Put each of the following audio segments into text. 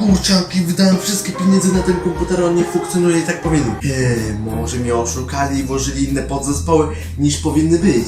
Kurczaki, wydałem wszystkie pieniądze na ten komputer, on nie funkcjonuje tak powinien. Eee, może mnie oszukali i włożyli inne podzespoły niż powinny być.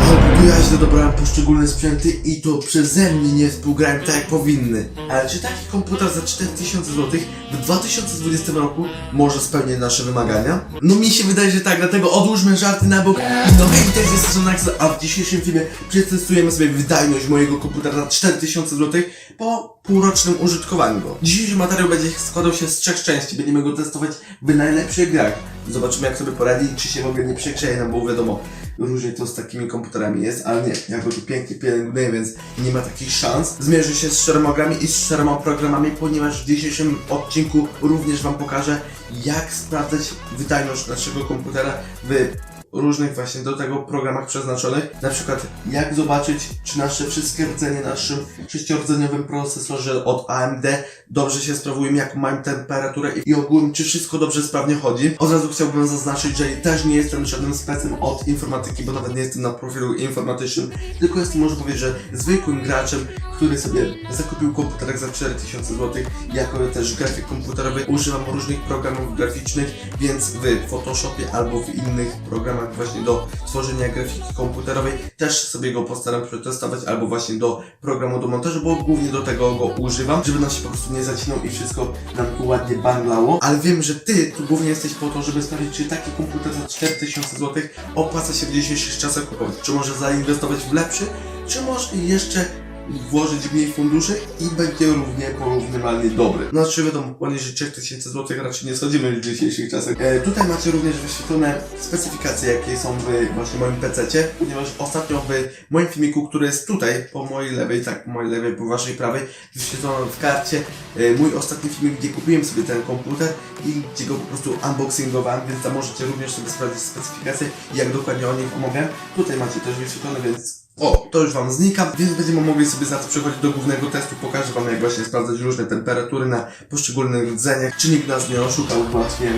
Albo wyjaźnie dobrałem poszczególne sprzęty i to przeze mnie nie współgrałem tak jak powinny. Ale czy taki komputer za 4000 zł w 2020 roku może spełnić nasze wymagania? No mi się wydaje, że tak, dlatego odłóżmy żarty na bok. No hej, to jest Sonax, a w dzisiejszym filmie przetestujemy sobie wydajność mojego komputera za 4000 zł po półrocznym użytkowaniu go. Dzisiejszy materiał będzie składał się z trzech części. Będziemy go testować w najlepszych grach. Zobaczymy jak sobie poradzi i czy się w ogóle nie przekrzeje nam, bo wiadomo, różnie to z takimi komputerami jest, ale nie, ja go tu pięknie pielęgnuję, więc nie ma takich szans. Zmierzę się z czterema i z czterema programami, ponieważ w dzisiejszym odcinku również Wam pokażę, jak sprawdzać wydajność naszego komputera w różnych właśnie do tego programach przeznaczonych. Na przykład jak zobaczyć, czy nasze wszystkie rdzenie na naszym sześciordzeniowym procesorze od AMD dobrze się sprawują, jaką mają temperaturę i- ogólnie czy wszystko dobrze, sprawnie chodzi. Od razu chciałbym zaznaczyć, że też nie jestem żadnym specem od informatyki, bo nawet nie jestem na profilu informatycznym, tylko jestem, może powiedzieć, że zwykłym graczem, który sobie zakupił komputerek za 4000 zł. Jako też grafik komputerowy używam różnych programów graficznych, więc w Photoshopie albo w innych programach właśnie do tworzenia grafiki komputerowej też sobie go postaram przetestować, albo właśnie do programu do montażu, bo głównie do tego go używam, żeby nam się po prostu nie zacinał i wszystko nam tu ładnie banglało. Ale wiem, że ty tu głównie jesteś po to, żeby sprawdzić, czy taki komputer za 4000 zł opłaca się w dzisiejszych czasach kupować. Czy może zainwestować w lepszy, czy może jeszcze włożyć mniej funduszy i będzie równie porównywalnie dobry. Znaczy wiadomo, poniżej 3000 zł raczej nie schodzimy w dzisiejszych czasach. E, tutaj macie również wyświetlone specyfikacje, jakie są w właśnie moim PC-cie, ponieważ ostatnio w moim filmiku, który jest tutaj, po mojej lewej, tak, po mojej lewej, po waszej prawej, wyświetlono w karcie e, mój ostatni filmik, gdzie kupiłem sobie ten komputer i gdzie go po prostu unboxingowałem, więc tam możecie również sobie sprawdzić specyfikacje jak dokładnie o nich omawiam. Tutaj macie też wyświetlone, więc o, to już Wam znika, więc będziemy mogli sobie za to przechodzić do głównego testu. Pokażę Wam, jak właśnie sprawdzać różne temperatury na poszczególnych rdzeniach. Czy nikt nas nie oszukał właśnie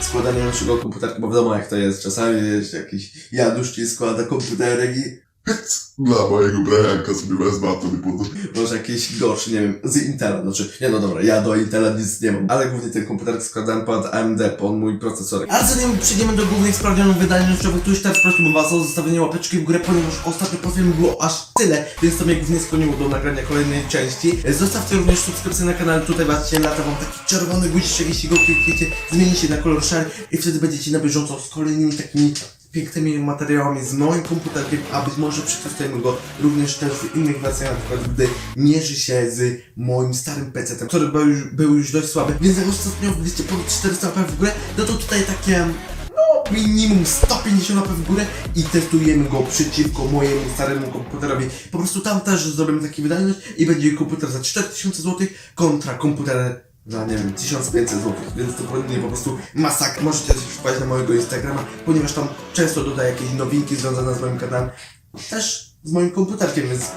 w składaniu naszego komputerka, bo wiadomo jak to jest. Czasami wiesz, jakiś jadusz ci składa komputerek i Dla mojego brajanka sobie wezmę, a to mi może jakiś gorszy, nie wiem, z Intela. Znaczy, nie no dobra, ja do Intela nic nie mam, ale głównie ten komputer składałem pod AMD, pod mój procesor. Ale zanim przejdziemy do głównych sprawdzianów wydajnościowych, to już teraz prosiłbym Was o zostawienie łapeczki w górę, ponieważ ostatnio po filmie było aż tyle, więc to mnie głównie skłoniło do nagrania kolejnej części. Zostawcie również subskrypcję na kanale, tutaj właśnie lata Wam taki czerwony guziczek, jeśli go klikniecie, zmieni się na kolor szary i wtedy będziecie na bieżąco z kolejnymi takimi pięknymi materiałami z moim komputerkiem, a być może przetestujemy go również też w innych wersjach, na przykład gdy mierzy się z moim starym PC-tem, który był już, był już dość słaby, więc jak ostatnio wbiliście ponad 400 AP w górę, no to tutaj takie no minimum 150 AP w górę i testujemy go przeciwko mojemu staremu komputerowi. Po prostu tam też zrobimy taki wydajność i będzie komputer za 4000 zł kontra komputer za nie wiem, 1500 zł, więc to będzie po prostu masakra. Możecie też wpaść na mojego Instagrama, ponieważ tam często dodaję jakieś nowinki związane z moim kanałem, też z moim komputerkiem, więc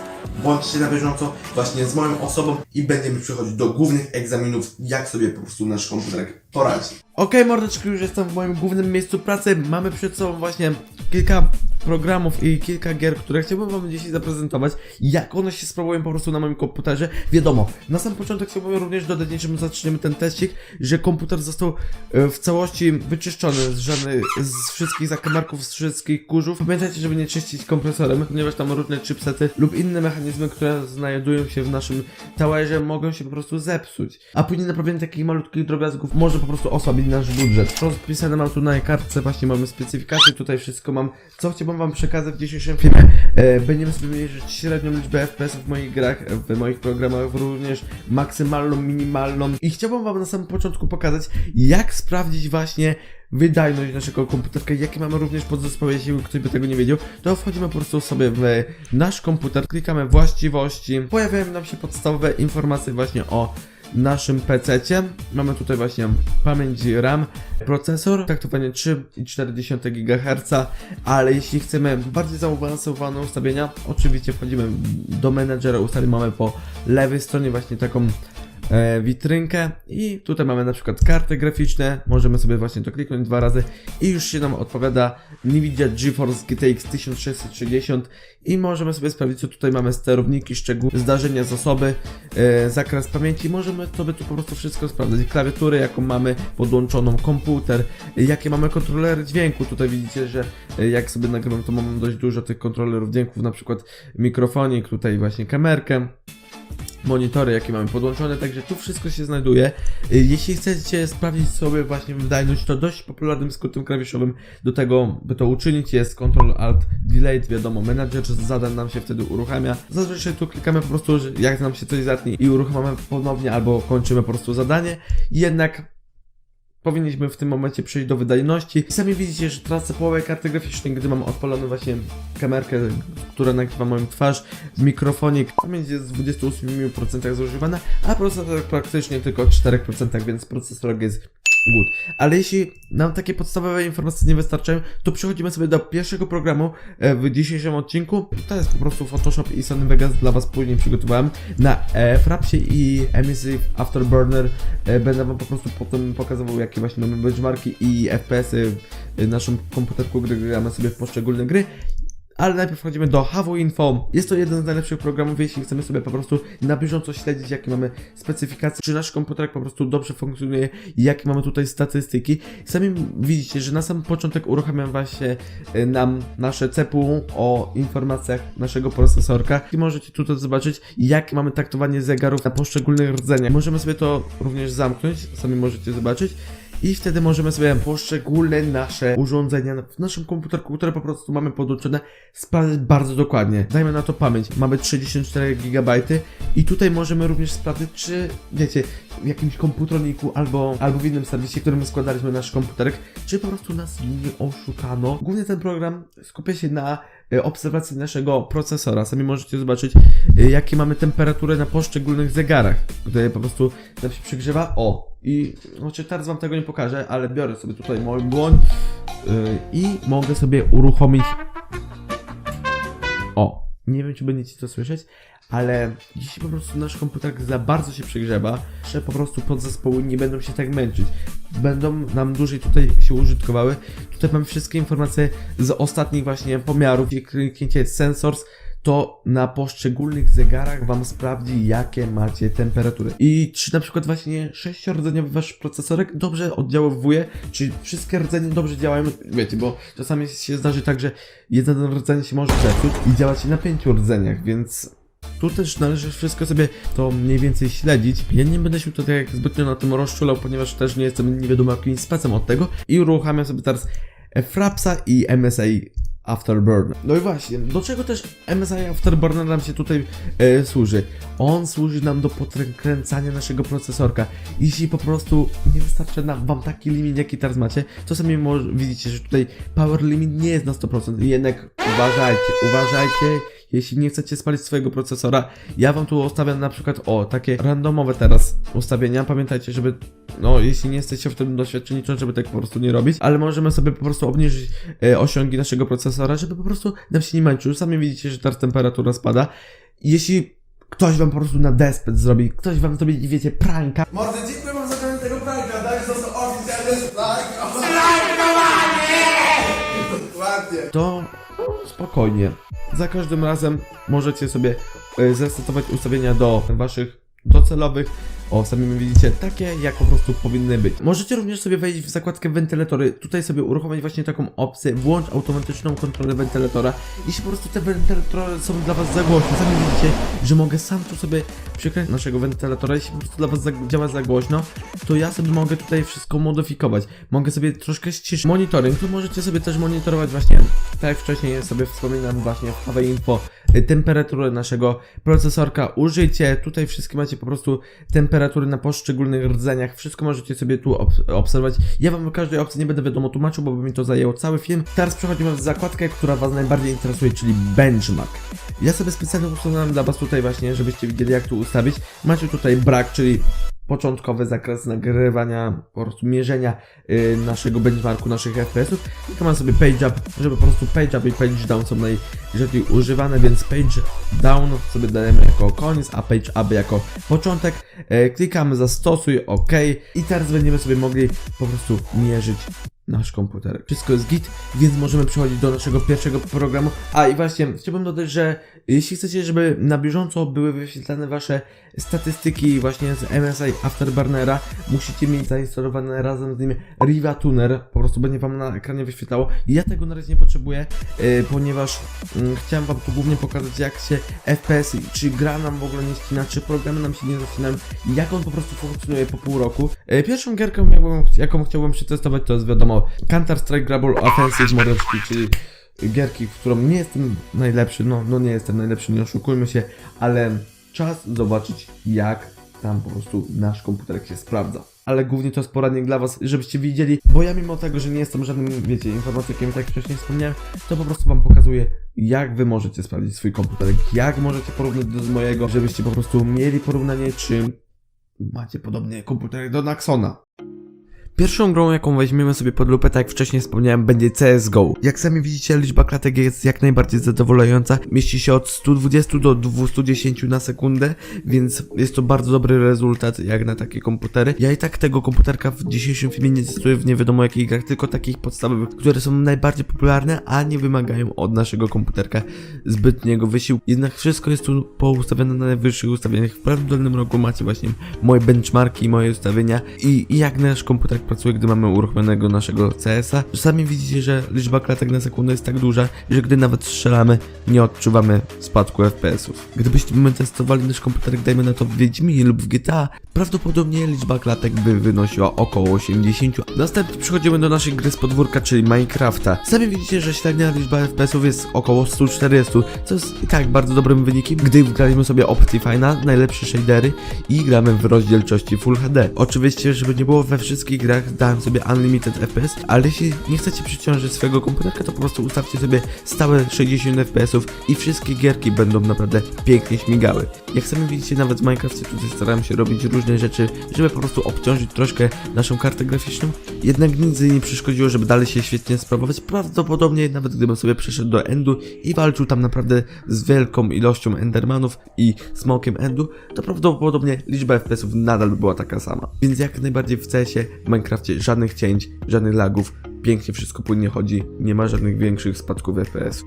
bądźcie na bieżąco właśnie z moją osobą i będziemy przechodzić do głównych egzaminów, jak sobie po prostu nasz komputerek poradzi. Okej, mordeczki, już jestem w moim głównym miejscu pracy. Mamy przed sobą właśnie kilka programów i kilka gier, które chciałbym wam dzisiaj zaprezentować, jak one się sprawują po prostu na moim komputerze. Wiadomo, na sam początek chciałbym również dodać, niczym zaczniemy ten teścik, że komputer został e, w całości wyczyszczony z żadnych, z wszystkich zakamarków, z wszystkich kurzów. Pamiętajcie, żeby nie czyścić kompresorem, ponieważ tam różne chipsety lub inne mechanizmy, które znajdują się w naszym towerze mogą się po prostu zepsuć. A później naprawienie takich malutkich drobiazgów może po prostu osłabić nasz budżet. Rozpisane mam tu na kartce, właśnie mamy specyfikacje, tutaj wszystko mam, co chciałbym wam przekazać w dzisiejszym filmie. E, będziemy sobie mierzyć średnią liczbę FPS w moich grach, w moich programach również maksymalną, minimalną. I chciałbym wam na samym początku pokazać, jak sprawdzić właśnie wydajność naszego komputerka, jakie mamy również podzespoły, jeśli ktoś by tego nie wiedział, to wchodzimy po prostu sobie w nasz komputer, klikamy właściwości, pojawiają nam się podstawowe informacje właśnie o naszym PC-cie. Mamy tutaj właśnie pamięć RAM, procesor, taktowanie 3,4 GHz, ale jeśli chcemy bardziej zaawansowane ustawienia, oczywiście wchodzimy do menedżera ustawień, mamy po lewej stronie właśnie taką witrynkę. I tutaj mamy na przykład karty graficzne, możemy sobie właśnie to kliknąć dwa razy. I już się nam odpowiada Nvidia GeForce GTX 1660 i możemy sobie sprawdzić co tutaj mamy sterowniki, szczegóły, zdarzenia, zasoby, e, zakres pamięci, możemy sobie tu po prostu wszystko sprawdzać, klawiaturę jaką mamy podłączoną, komputer, e, jakie mamy kontrolery dźwięku, tutaj widzicie, że e, jak sobie nagrywam to mam dość dużo tych kontrolerów dźwięków, na przykład mikrofonik, tutaj właśnie kamerkę, monitory, jakie mamy podłączone, także tu wszystko się znajduje. Y, Jeśli chcecie sprawdzić sobie właśnie wydajność, to dość popularnym skrótem klawiszowym do tego, by to uczynić jest Ctrl Alt Delete, wiadomo, menadżer zadań nam się wtedy uruchamia. Zazwyczaj tu klikamy po prostu, jak nam się coś zatnie i uruchamiamy ponownie, albo kończymy po prostu zadanie. Jednak powinniśmy w tym momencie przejść do wydajności. Sami widzicie, że tracę połowę karty graficznej, gdy mam odpaloną właśnie kamerkę, która nagrywa moją twarz, mikrofonik. Pamięć jest w 28% zużywana, a procesor praktycznie tylko w 4%, więc procesor jest good. Ale jeśli nam takie podstawowe informacje nie wystarczają, to przechodzimy sobie do pierwszego programu e, w dzisiejszym odcinku. To jest po prostu Photoshop i Sony Vegas dla Was później przygotowałem. Na e, Frapsie i Emissive Afterburner e, będę Wam po prostu potem pokazywał jakie właśnie mamy benchmarki i FPS-y w naszym komputerku, gdy gramy sobie w poszczególne gry. Ale najpierw wchodzimy do Havu Info. Jest to jeden z najlepszych programów, jeśli chcemy sobie po prostu na bieżąco śledzić, jakie mamy specyfikacje, czy nasz komputer po prostu dobrze funkcjonuje jakie mamy tutaj statystyki. Sami widzicie, że na sam początek uruchamiam właśnie y, nam nasze CPU o informacjach naszego procesorka i możecie tutaj zobaczyć, jakie mamy traktowanie zegarów na poszczególnych rdzeniach. Możemy sobie to również zamknąć, sami możecie zobaczyć. I wtedy możemy sobie poszczególne nasze urządzenia w naszym komputerku, które po prostu mamy podłączone, sprawdzić bardzo dokładnie. Dajmy na to pamięć. Mamy 34 GB i tutaj możemy również sprawdzić, czy wiecie, w jakimś komputroniku albo, albo w innym serwisie, którym składaliśmy nasz komputerek, czy po prostu nas nie oszukano. Głównie ten program skupia się na e, obserwacji naszego procesora. Sami możecie zobaczyć, e, jakie mamy temperatury na poszczególnych zegarach, gdy po prostu nam się przygrzewa. O! I znaczy teraz wam tego nie pokażę, ale biorę sobie tutaj mój dłoń yy, i mogę sobie uruchomić. O! Nie wiem, czy będziecie to słyszeć, ale jeśli po prostu nasz komputer za bardzo się przegrzewa, że po prostu podzespoły nie będą się tak męczyć. Będą nam dłużej tutaj się użytkowały. Tutaj mam wszystkie informacje z ostatnich właśnie pomiarów. Jeśli klikniecie Sensors, to na poszczególnych zegarach Wam sprawdzi, jakie macie temperatury. I czy na przykład właśnie sześciordzeniowy Wasz procesorek dobrze oddziaływuje, czy wszystkie rdzenie dobrze działają, wiecie, bo czasami się zdarzy tak, że jeden rdzeń się może zepsuć i działać na pięciu rdzeniach, więc tu też należy wszystko sobie to mniej więcej śledzić. Ja nie będę się tutaj jak zbytnio na tym rozczulał, ponieważ też nie jestem nie wiadomo jakimś specem od tego i uruchamiam sobie teraz Frapsa i MSI Afterburner. No i właśnie, do czego też MSI Afterburner nam się tutaj e, służy? On służy nam do podkręcania naszego procesorka. Jeśli po prostu nie wystarcza nam, wam taki limit, jaki teraz macie, to sami widzicie, że tutaj power limit nie jest na 100%. Jednak uważajcie, uważajcie, jeśli nie chcecie spalić swojego procesora, ja wam tu ustawiam na przykład o takie randomowe teraz ustawienia. Pamiętajcie, żeby no jeśli nie jesteście w tym doświadczeni, to żeby tak po prostu nie robić, ale możemy sobie po prostu obniżyć e, osiągi naszego procesora, żeby po prostu nam się nie męczył. Sami widzicie, że teraz temperatura spada. Jeśli ktoś wam po prostu na despet zrobi, ktoś wam zrobi, wiecie, pranka, Mordy, dziękuję wam za ten tego pranka, za to oficjalny like. Dokładnie. to spokojnie. Za każdym razem możecie sobie e, zresetować ustawienia do waszych docelowych. O, sami widzicie, takie jak po prostu powinny być. Możecie również sobie wejść w zakładkę wentylatory, tutaj sobie uruchomić właśnie taką opcję, włącz automatyczną kontrolę wentylatora. Jeśli po prostu te wentylatory są dla was za głośne, sami widzicie, że mogę sam tu sobie przykręcić naszego wentylatora, jeśli po prostu dla was za, działa za głośno, to ja sobie mogę tutaj wszystko modyfikować. Mogę sobie troszkę ściszyć monitoring, tu możecie sobie też monitorować właśnie, tak jak wcześniej sobie wspominam właśnie w HW Info, y, temperaturę naszego procesorka, użycie, tutaj wszystkie macie po prostu temperatury na poszczególnych rdzeniach, wszystko możecie sobie tu ob obserwować. Ja wam o każdej opcji nie będę wiadomo tłumaczył, bo by mi to zajęło cały film. Teraz przechodzimy w zakładkę, która was najbardziej interesuje, czyli benchmark. Ja sobie specjalnie usunąłem dla was tutaj właśnie, żebyście widzieli jak tu ustawić. Macie tutaj brak, czyli początkowy zakres nagrywania, po prostu mierzenia y, naszego benchmarku, naszych FPS-ów. Klikamy sobie page up, żeby po prostu page up i page down są najrzadziej używane, więc page down sobie dajemy jako koniec, a page up jako początek. E, klikamy zastosuj, OK i teraz będziemy sobie mogli po prostu mierzyć nasz komputer. Wszystko jest git, więc możemy przechodzić do naszego pierwszego programu. A i właśnie, chciałbym dodać, że jeśli chcecie, żeby na bieżąco były wyświetlane wasze statystyki właśnie z MSI Afterburnera, musicie mieć zainstalowane razem z nim Riva Tuner, po prostu będzie wam na ekranie wyświetlało. Ja tego na razie nie potrzebuję, yy, ponieważ mm, chciałem wam tu głównie pokazać jak się FPS, czy gra nam w ogóle nie ścina, czy programy nam się nie zacinają, jak on po prostu funkcjonuje po pół roku. Yy, pierwszą gierką, jaką chciałbym przetestować, to jest wiadomo Counter Strike Global Offensive Mordeczki, czyli gierki, w którą nie jestem najlepszy, no, no nie jestem najlepszy, nie oszukujmy się, ale czas zobaczyć jak tam po prostu nasz komputerek się sprawdza. Ale głównie to jest poradnik dla was, żebyście widzieli, bo ja mimo tego, że nie jestem żadnym, wiecie, informatykiem, tak jak wcześniej wspomniałem, to po prostu wam pokazuję, jak wy możecie sprawdzić swój komputerek, jak możecie porównać do mojego, żebyście po prostu mieli porównanie, czy macie podobnie komputerek do Naxona. Pierwszą grą, jaką weźmiemy sobie pod lupę, tak jak wcześniej wspomniałem, będzie CSGO. Jak sami widzicie, liczba klatek jest jak najbardziej zadowalająca. Mieści się od 120 do 210 na sekundę, więc jest to bardzo dobry rezultat jak na takie komputery. Ja i tak tego komputerka w dzisiejszym filmie nie testuję w nie wiadomo jakich grach, tylko takich podstawowych, które są najbardziej popularne, a nie wymagają od naszego komputerka zbytniego wysiłku. Jednak wszystko jest tu poustawione na najwyższych ustawieniach. W prawym dolnym rogu macie właśnie moje benchmarki, moje ustawienia i, i jak nasz komputer pracuje, gdy mamy uruchomionego naszego CS-a. Sami widzicie, że liczba klatek na sekundę jest tak duża, że gdy nawet strzelamy, nie odczuwamy spadku FPS-ów. Gdybyśmy testowali nasz komputer, dajmy na to w Wiedźminie lub w GTA, prawdopodobnie liczba klatek by wynosiła około 80. Następnie przechodzimy do naszej gry z podwórka, czyli Minecrafta. Sami widzicie, że średnia liczba FPS-ów jest około 140, co jest i tak bardzo dobrym wynikiem, gdy wgraliśmy sobie Optifine'a, najlepsze shadery i gramy w rozdzielczości Full HD. Oczywiście, żeby nie było we wszystkich grach, dałem sobie Unlimited FPS, ale jeśli nie chcecie przyciążyć swojego komputerka, to po prostu ustawcie sobie stałe 60 FPS-ów i wszystkie gierki będą naprawdę pięknie śmigały. Jak sami widzicie, nawet w Minecrafcie tutaj starałem się robić różne rzeczy, żeby po prostu obciążyć troszkę naszą kartę graficzną, jednak nic nie przeszkodziło, żeby dalej się świetnie sprawować. Prawdopodobnie nawet gdybym sobie przeszedł do Endu i walczył tam naprawdę z wielką ilością Endermanów i smokiem Endu, to prawdopodobnie liczba FPS-ów nadal by była taka sama. Więc jak najbardziej w CS-ie, w Minecrafcie żadnych cięć, żadnych lagów, pięknie wszystko płynnie chodzi, nie ma żadnych większych spadków FPS.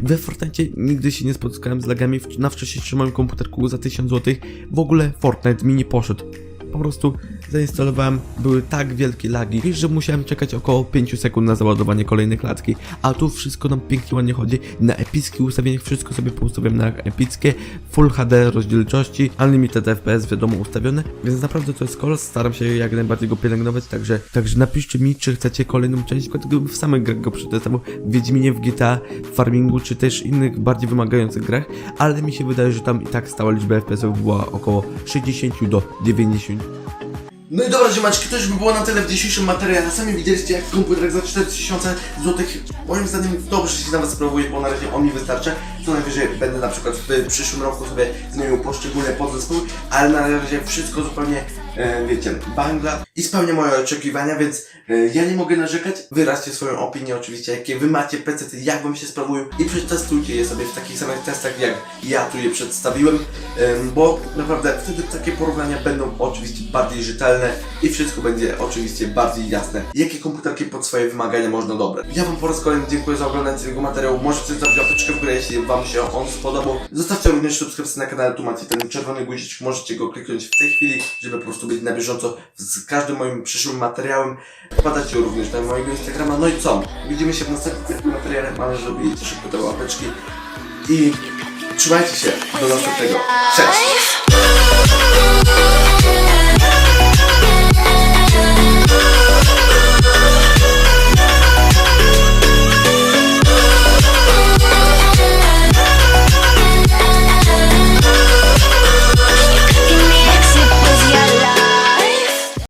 We Fortnite nigdy się nie spotkałem z lagami, na wcześniejszym moim komputerku za 1000 zł w ogóle Fortnite mi nie poszedł. Po prostu zainstalowałem, były tak wielkie lagi, że musiałem czekać około 5 sekund na załadowanie kolejnej klatki, a tu wszystko nam pięknie ładnie chodzi. Na epickich ustawieniach wszystko sobie poustawiam na epickie, Full HD rozdzielczości, Unlimited FPS wiadomo ustawione, więc naprawdę to jest kolos, staram się jak najbardziej go pielęgnować, także, także napiszcie mi, czy chcecie kolejną część, w samych grach go przetestował, w Wiedźminie, w GTA, w Farmingu, czy też innych bardziej wymagających grach, ale mi się wydaje, że tam i tak stała liczba FPS-ów była około 60 do 90 No i dobra, ziomeczki, to już by było na tyle w dzisiejszym materiale. Sami widzieliście, jak komputer za 4000 zł moim zdaniem dobrze się nawet sprawuje, bo na razie on mi wystarcza. Co najwyżej będę na przykład w przyszłym roku sobie zmienił poszczególne podzespoły, ale na razie wszystko zupełnie, e, wiecie, bangla i spełnia moje oczekiwania, więc e, ja nie mogę narzekać. Wyraźcie swoją opinię oczywiście, jakie wy macie PC, jak wam się sprawują i przetestujcie je sobie w takich samych testach, jak ja tu je przedstawiłem, em, bo naprawdę wtedy takie porównania będą oczywiście bardziej rzetelne i wszystko będzie oczywiście bardziej jasne, jakie komputerki pod swoje wymagania można dobrać. Ja wam po raz kolejny dziękuję za oglądanie tego materiału. Możecie zostawić łapeczkę w górę, jeśli wam się on spodobał. Zostawcie również subskrypcję na kanale, tu macie ten czerwony guziczek, możecie go kliknąć w tej chwili, żeby po prostu być na bieżąco z każdym moim przyszłym materiałem. Wpadacie również na mojego Instagrama. No i co? Widzimy się w następnym materiale. Mam nadzieję, że bijecie szybko te łapeczki i trzymajcie się. Do następnego. Cześć!